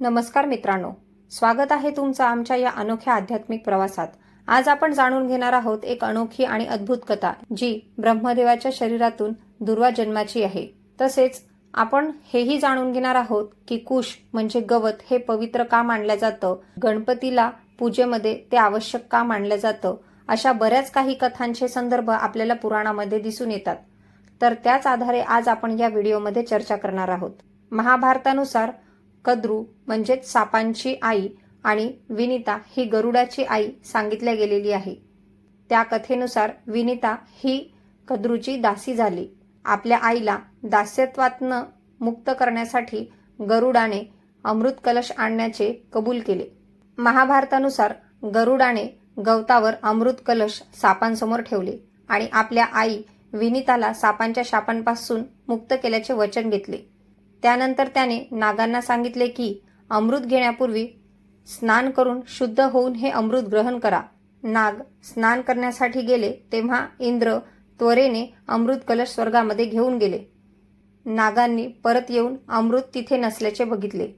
नमस्कार मित्रांनो. स्वागत आहे तुमचं आमच्या या अनोख्या आध्यात्मिक प्रवासात. आज आपण जाणून घेणार आहोत एक अनोखी आणि अद्भुत कथा जी ब्रह्मदेवाच्या शरीरातून दुर्वा जन्माची आहे. तसेच आपण हेही जाणून घेणार आहोत की कुश म्हणजे गवत हे पवित्र का मानलं जातं? गणपतीला पूजेमध्ये ते आवश्यक का मानलं जातं? अशा बऱ्याच काही कथांचे संदर्भ आपल्याला पुराणामध्ये दिसून येतात. तर त्याच आधारे आज आपण या व्हिडिओमध्ये चर्चा करणार आहोत. महाभारतानुसार कद्रू म्हणजेच सापांची आई आणि विनिता ही गरुडाची आई सांगितल्या गेलेली आहे. त्या कथेनुसार विनिता ही कद्रूची दासी झाली. आपल्या आईला दास्यत्वातनं मुक्त करण्यासाठी गरुडाने अमृत कलश आणण्याचे कबूल केले. महाभारतानुसार गरुडाने गवतावर अमृत कलश सापांसमोर ठेवले आणि आपल्या आई विनिताला सापांच्या शापांपासून मुक्त केल्याचे वचन घेतले. त्यानंतर त्याने नागांना सांगितले की अमृत घेण्यापूर्वी स्नान करून शुद्ध होऊन हे अमृत ग्रहण करा. नाग स्नान करण्यासाठी गेले तेव्हा इंद्र त्वरेने अमृत कलश स्वर्गामध्ये घेऊन गेले. नागांनी परत येऊन अमृत तिथे नसल्याचे बघितले.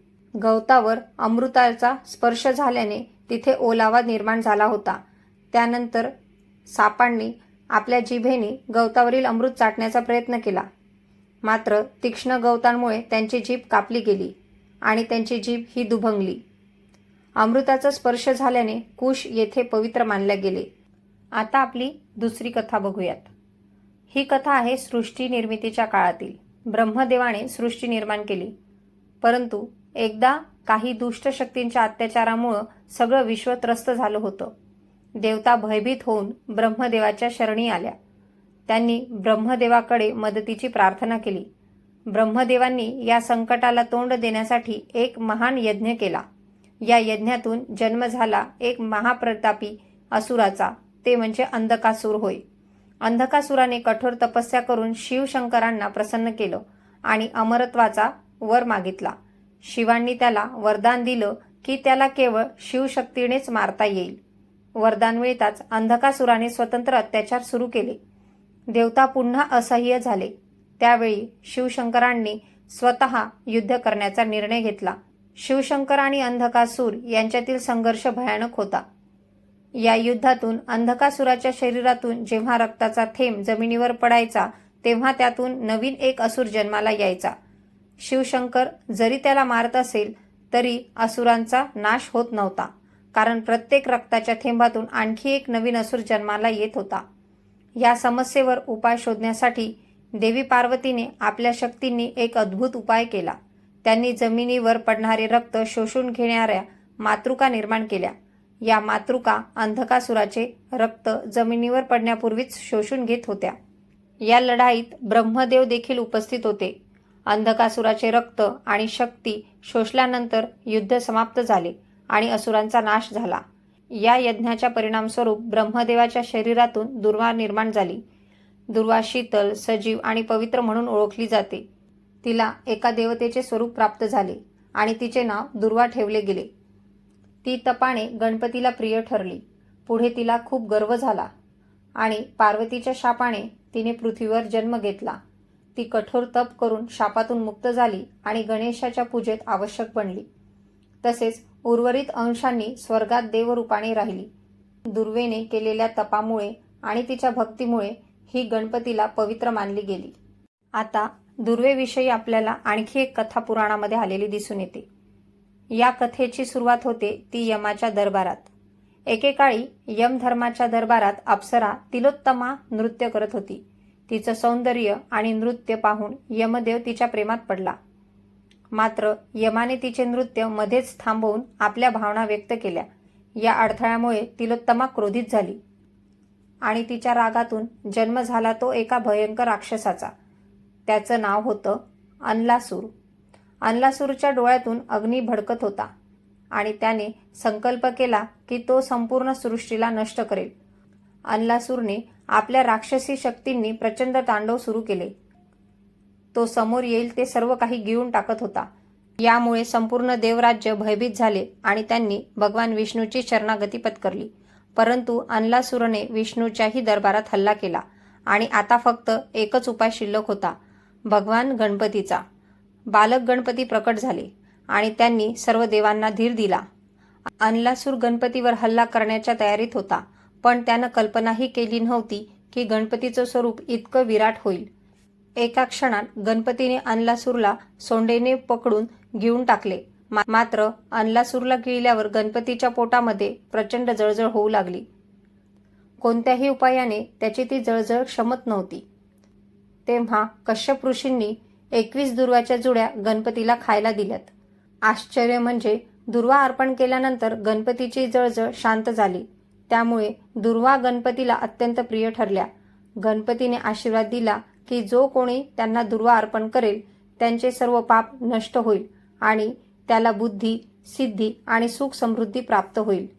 गवतावर अमृताचा स्पर्श झाल्याने तिथे ओलावा निर्माण झाला होता. त्यानंतर सापांनी आपल्या जिभेने गवतावरील अमृत चाटण्याचा प्रयत्न केला. मात्र तीक्ष्ण गवतांमुळे त्यांची जीभ कापली गेली आणि त्यांची जीभ ही दुभंगली. अमृताचा स्पर्श झाल्याने कुश येथे पवित्र मानले गेले. आता आपली दुसरी कथा बघूयात. ही कथा आहे सृष्टी निर्मितीच्या काळातील. ब्रह्मदेवाने सृष्टी निर्माण केली. परंतु एकदा काही दुष्ट शक्तींच्या अत्याचारामुळं सगळं विश्व त्रस्त झालं होतं. देवता भयभीत होऊन ब्रह्मदेवाच्या शरणी आल्या. त्यांनी ब्रह्मदेवाकडे मदतीची प्रार्थना केली. ब्रह्मदेवांनी या संकटाला तोंड देण्यासाठी एक महान यज्ञ केला. या यज्ञातून जन्म झाला एक महाप्रतापी असुराचा. ते म्हणजे अंधकासूर होय. अंधकासुराने कठोर तपस्या करून शिवशंकरांना प्रसन्न केलं आणि अमरत्वाचा वर मागितला. शिवांनी त्याला वरदान दिलं की त्याला केवळ शिवशक्तीनेच मारता येईल. वरदान मिळताच अंधकासुराने स्वतंत्र अत्याचार सुरू केले. देवता पुन्हा असह्य झाले. त्यावेळी शिवशंकरांनी स्वतः युद्ध करण्याचा निर्णय घेतला. शिवशंकर आणि अंधकासूर यांच्यातील संघर्ष भयानक होता. या युद्धातून अंधकासुराच्या शरीरातून जेव्हा रक्ताचा थेंब जमिनीवर पडायचा तेव्हा त्यातून नवीन एक असुर जन्माला यायचा. शिवशंकर जरी त्याला मारत असेल तरी असुरांचा नाश होत नव्हता. कारण प्रत्येक रक्ताच्या थेंबातून आणखी एक नवीन असुर जन्माला येत होता. या समस्येवर उपाय शोधण्यासाठी देवी पार्वतीने आपल्या शक्तींनी एक अद्भुत उपाय केला. त्यांनी जमिनीवर पडणारे रक्त शोषून घेणाऱ्या मातृका निर्माण केल्या. या मातृका अंधकासुराचे रक्त जमिनीवर पडण्यापूर्वीच शोषून घेत होत्या. या लढाईत ब्रह्मदेव देखील उपस्थित होते. अंधकासुराचे रक्त आणि शक्ती शोषल्यानंतर युद्ध समाप्त झाले आणि असुरांचा नाश झाला. या यज्ञाच्या परिणामस्वरूप ब्रह्मदेवाच्या शरीरातून दुर्वा निर्माण झाली. दुर्वा शीतल सजीव आणि पवित्र म्हणून ओळखली जाते. तिला एका देवतेचे स्वरूप प्राप्त झाले आणि तिचे नाव दुर्वा ठेवले गेले. ती तपाने गणपतीला प्रिय ठरली. पुढे तिला खूप गर्व झाला आणि पार्वतीच्या शापाने तिने पृथ्वीवर जन्म घेतला. ती कठोर तप करून शापातून मुक्त झाली आणि गणेशाच्या पूजेत आवश्यक बनली. तसेच उर्वरित अंशांनी स्वर्गात देवरूपाने राहिली. दुर्वेने केलेल्या तपामुळे आणि तिच्या भक्तीमुळे ही गणपतीला पवित्र मानली गेली. आता दुर्वेविषयी आपल्याला आणखी एक कथा पुराणामध्ये आलेली दिसून येते. या कथेची सुरुवात होते ती यमाच्या दरबारात. एकेकाळी यमधर्माच्या दरबारात अप्सरा तिलोत्तमा नृत्य करत होती. तिचं सौंदर्य आणि नृत्य पाहून यमदेव तिच्या प्रेमात पडला. मात्र यमाने तिचे नृत्य मध्येच थांबवून आपल्या भावना व्यक्त केल्या. या अडथळ्यामुळे तिलोत्तमा क्रोधित झाली आणि तिच्या रागातून जन्म झाला तो एका भयंकर राक्षसाचा. त्याचं नाव होतं अनलासूर. अनलासूरच्या डोळ्यातून अग्नी भडकत होता आणि त्याने संकल्प केला की तो संपूर्ण सृष्टीला नष्ट करेल. अनलासूरने आपल्या राक्षसी शक्तींनी प्रचंड तांडव सुरू केले. तो समोर येईल ते सर्व काही गिळून टाकत होता. यामुळे संपूर्ण देवराज्य भयभीत झाले आणि त्यांनी भगवान विष्णूची शरणागती पत्करली. परंतु अनलासुरने विष्णूच्याही दरबारात हल्ला केला आणि आता फक्त एकच उपाय शिल्लक होता भगवान गणपतीचा. बालक गणपती प्रकट झाले आणि त्यांनी सर्व देवांना धीर दिला. अनलासूर गणपतीवर हल्ला करण्याच्या तयारीत होता पण त्यानं कल्पनाही केली नव्हती की गणपतीचं स्वरूप इतकं विराट होईल. एका क्षणात गणपतीने अनलासूरला सोंडेने पकडून गिळून टाकले. मात्र अनलासूरला गिळल्यावर गणपतीच्या पोटामध्ये प्रचंड जळजळ होऊ लागली. कोणत्याही उपायाने त्याची ती जळजळ क्षमत नव्हती. तेव्हा कश्यप ऋषींनी एकवीस दुर्वाच्या जुड्या गणपतीला खायला दिल्यात. आश्चर्य म्हणजे दुर्वा अर्पण केल्यानंतर गणपतीची जळजळ शांत झाली. त्यामुळे दुर्वा गणपतीला अत्यंत प्रिय ठरल्या. गणपतीने आशीर्वाद दिला की जो कोणी त्यांना दुर्वा अर्पण करेल त्यांचे सर्व पाप नष्ट होईल आणि त्याला बुद्धी सिद्धी आणि सुख समृद्धी प्राप्त होईल.